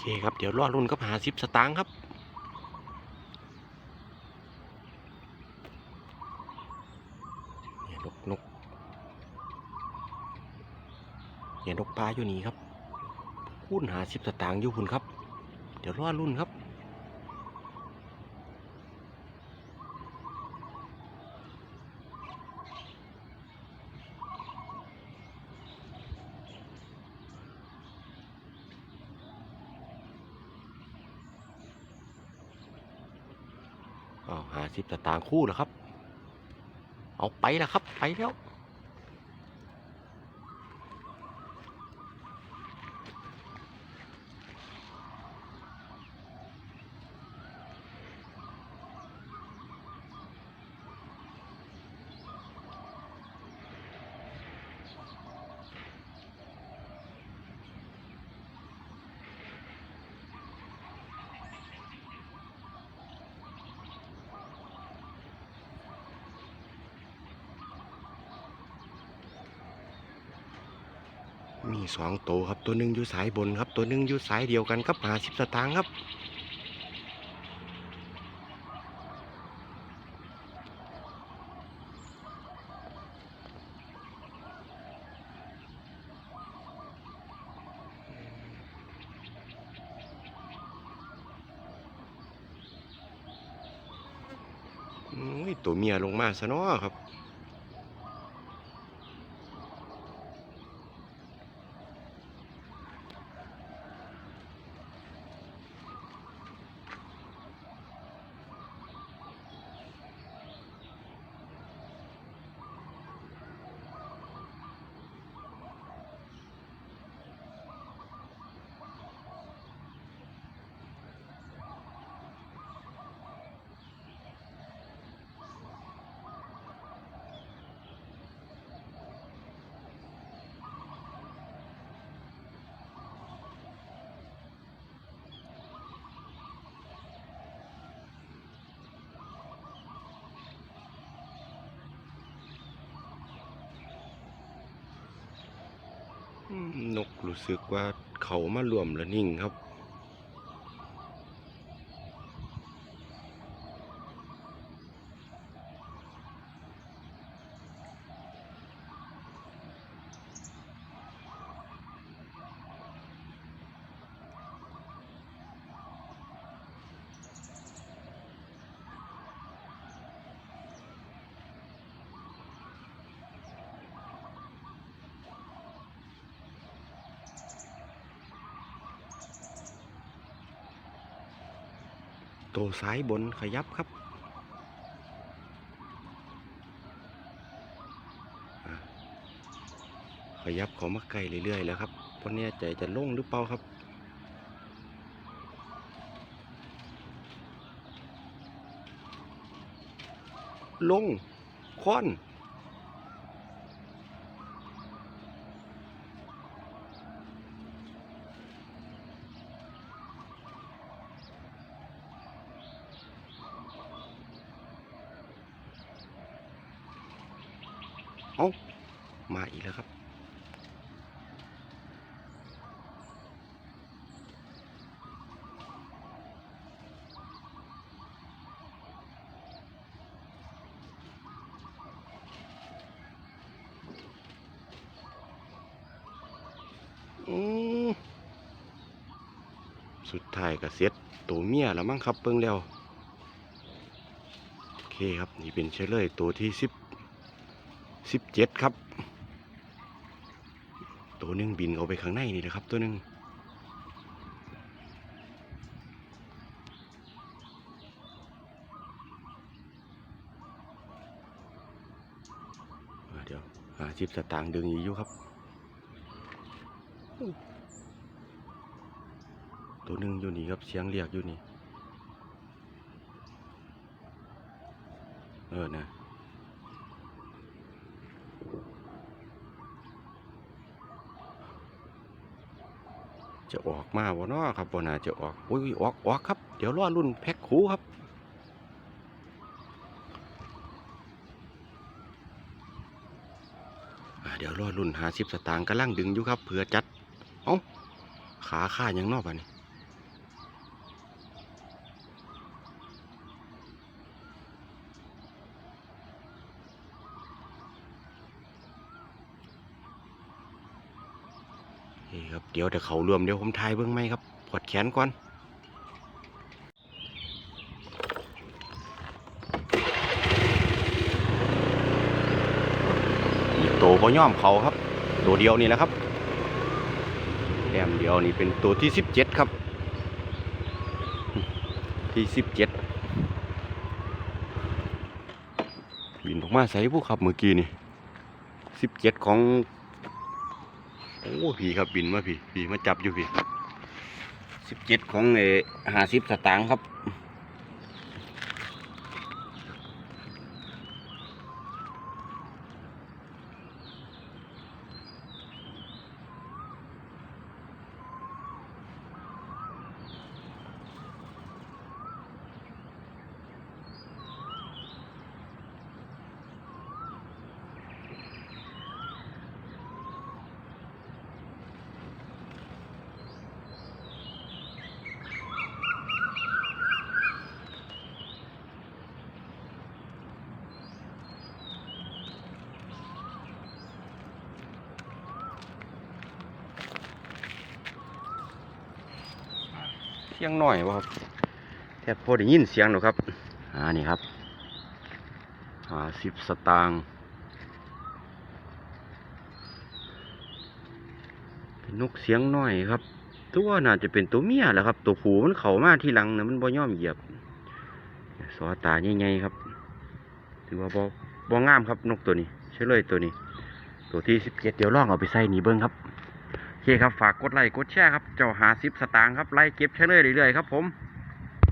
เคครับ เดี๋ยวรอรุ่นก็หาสิบสตางค์ครับ เนี่ยนกนกเนี่ยนกปลาอยู่นี่ครับหุ้นหาสิบสตางค์อยู่คุณครับ เดี๋ยวรอรุ่นครับ หาสิบสตางค์คู่แล้วครับ เอาไปแล้วครับ ไปแล้ว มีสองตัวครับตัวหนึ่งอยู่สายบนครับ ตัวหนึ่งอยู่สายเดียวกันครับหาสิบสตางค์ครับตัวเมียลงมาซะเนาะครับ นกรู้สึกว่าเขามารวมแล้วนิ่งครับ ตัวซ้ายบนขยับครับขยับเขามาใกล้เรื่อยๆแล้วครับเพราะแน่ใจจะลงหรือเปล่าครับ ลงค้อน เอามาอีกแล้วครับ สุดท้ายก็เสียตัวเมียแล้วมั้งครับเบิ่งแล้ว โอเคครับ นี่เป็นเชลเลยตัวที่สิบ สิบเจ็ดครับ ตัวหนึ่งบินเข้าไปข้างในนี่นะครับ ตัวหนึ่งเดี๋ยวหาชิปสตางค์ดึงอีกอยู่ครับ ตัวหนึ่งอยู่นี่ครับเสียงเรียกอยู่นี่ เออนะ จะออกมาวะเนาะครับบน่าจะออกอุ้ยออกออกครับ เดี๋ยวรอรุ่นแพ็คคูครับ เดี๋ยวรอรุ่นหาสิบสตางค์กำลังดึงอยู่ครับเผื่อจัด เอ้าขาข้ายังนอกอะนี่ ครับเดี๋ยวเดี๋ยวเขารวมเดี๋ยวผมทายเบิ้งไหมครับปวดแขนก่อนอีกโตวบ่ย่อมเขาครับ ตัวเดียวนี่แหละครับแต้มเดียวนี่เป็นตัวที่สิบเจ็ดครับ ที่สิบเจ็ดบินออกมาใส่ผู้ขับเมื่อกี้นี่สิบเจ็ดของ โอ้ผีครับบินมาพี่ผีมาจับอยู่พี่สิบเจ็ดของเอห้าสิบสตางค์ครับ สียงหน่อยวะครับแทบพอได้ยินเสียงหรอครับอ่านี่ครับห้าสิบสตางค์เป็นนกเสียงน้อยครับ ตัวน่าจะเป็นตัวเมียแหละครับ ตัวผูมันเข้ามาที่หลังนะมันบ่ย่อมเหยียบสอตาใหญ่ๆครับถือว่าบ่บ่งามครับนกตัวนี้ใช่เลยตัวนี้ ตัวที่สิบเจ็ดเดี๋ยวลองเอาไปใส่หนีเบิ้งครับ คครับ ฝากกดไลค์กดแชร์ครับ เจ้าหาซิปสตางค์ครับไล่เก็บใช้เลยเรื่อยๆครับผม